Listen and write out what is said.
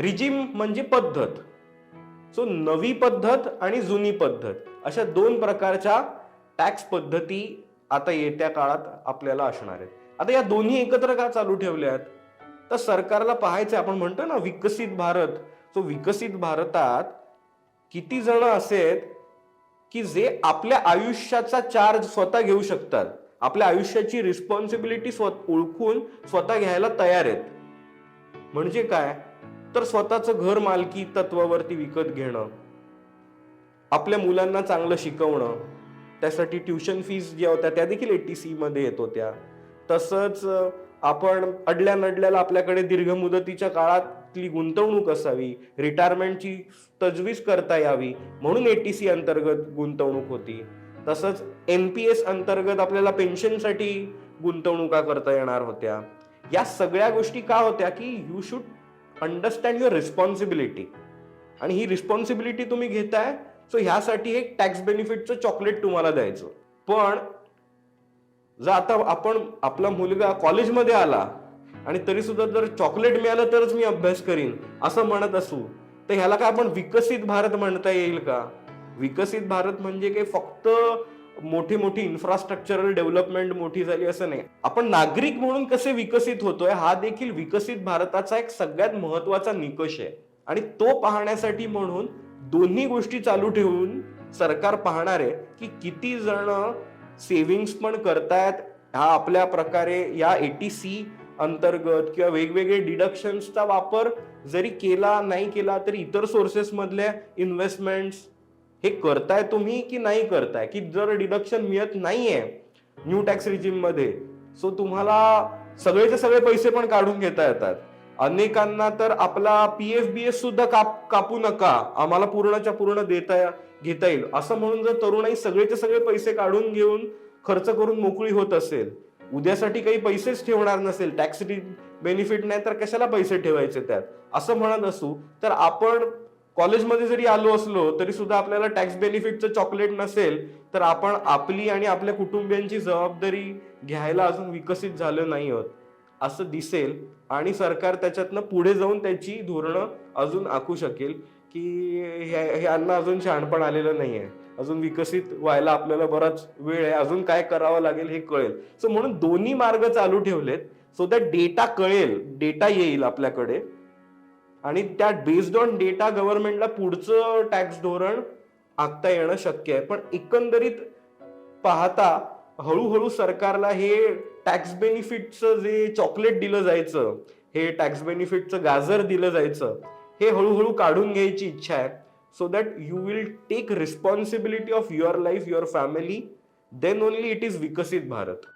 Regime म्हणजे पद्धत. So नवी पद्धत आणि जुनी पद्धत अशा दोन प्रकारच्या टॅक्स पद्धती आता येत्या काळात आपल्याला असणार आहेत. आता या दोन्ही एकत्र का चालू ठेवल्यात? तर सरकारला पाहायचं आपण म्हणतो ना विकसित भारत. सो विकसित भारतात किती जण असे आहेत की जे आपल्या आयुष्याचा चार्ज स्वतः घेऊ शकतात. आपल्या आयुष्याची रिस्पॉन्सिबिलिटी ओळखून स्वतः घ्यायला तयार आहेत. म्हणजे काय? तर स्वतःचं घर मालकी तत्वावरती विकत घेणं आपल्या मुलांना चांगलं शिकवणं त्यासाठी ट्युशन फीज ज्या होत्या त्या देखील एटी सी मध्ये येत होत्या. तसंच आपण अडल्या नडल्याला आपल्याकडे दीर्घ मुदतीच्या काळातली गुंतवणूक असावी रिटायरमेंटची तजवीज करता यावी म्हणून एटीसी अंतर्गत गुंतवणूक होती. तसंच एन पी एस अंतर्गत आपल्याला पेन्शनसाठी गुंतवणुका करता येणार होत्या. या सगळ्या गोष्टी का होत्या की you should understand your responsibility आणि ही रिस्पॉन्सिबिलिटी तुम्ही घेताय सो ह्यासाठी एक टॅक्स बेनिफिटचं चॉकलेट तुम्हाला द्यायचं. पण जर आता आपण आपला मुलगा कॉलेजमध्ये आला आणि तरी सुद्धा जर चॉकलेट मिळालं तरच मी अभ्यास करीन असं म्हणत असू तर ह्याला काय आपण विकसित भारत म्हणता येईल का? विकसित भारत म्हणजे काही फक्त मोठी मोठी इन्फ्रास्ट्रक्चरल डेव्हलपमेंट मोठी झाली असं नाही. आपण नागरिक म्हणून कसे विकसित होतोय हा देखील विकसित भारताचा एक सगळ्यात महत्त्वाचा निकष आहे. आणि तो पाहण्यासाठी म्हणून दोन्ही गोष्टी चालू ठेवून सरकार पाहणार आहे की किती जण सेव्हिंग्स पण करतायत हा आपल्या प्रकारे या एटी सी अंतर्गत किंवा वेगवेगळे डिडक्शन्सचा वापर जरी केला नाही केला तरी इतर सोर्सेसमधल्या इन्व्हेस्टमेंट्स हे करताय तुम्ही की नाही करताय? की जर डिडक्शन मिळत नाहीये न्यू टॅक्स रिजिममध्ये सो तुम्हाला सगळेचे सगळे पैसे पण काढून घेता येतात. अनेकांना तर आपला पी एफ बी एस सुद्धा काप कापू नका. आम्हाला पूर्णच्या पूर्ण देता घेता येईल. असं म्हणून जर तरुणाई सगळेचे सगळे पैसे काढून घेऊन खर्च करून मोकळी होत असेल उद्यासाठी काही पैसेच ठेवणार नसेल टॅक्स बेनिफिट नाही तर कशाला पैसे ठेवायचे त्यात? असं म्हणत असू तर आपण कॉलेजमध्ये जरी आलो असलो तरी सुद्धा आपल्याला टॅक्स बेनिफिटचं चॉकलेट नसेल तर आपण आपली आणि आपल्या कुटुंबियांची जबाबदारी घ्यायला अजून विकसित झालं नाही आहोत असं दिसेल आणि सरकार त्याच्यातनं पुढे जाऊन त्याची धोरणं अजून आखू शकेल की हे- ह्यांना अजून शहाणपण आलेलं नाही आहे अजून विकसित व्हायला आपल्याला बराच वेळ आहे. अजून काय करावं लागेल हे कळेल. सो म्हणून दोन्ही मार्ग चालू ठेवलेत सो दॅट डेटा कळेल डेटा येईल आपल्याकडे. आणि त्या बेस्ड ऑन डेटा गव्हर्नमेंटला पुढचं टॅक्स धोरण आखता येणं शक्य आहे. पण एकंदरीत पाहता हळूहळू सरकारला हे टॅक्स बेनिफिटचं जे चॉकलेट दिलं जायचं हे टॅक्स बेनिफिटचं गाजर दिलं जायचं हे हळूहळू काढून घ्यायची इच्छा आहे. So that you will take responsibility of your life your family then only it is विकसित भारत.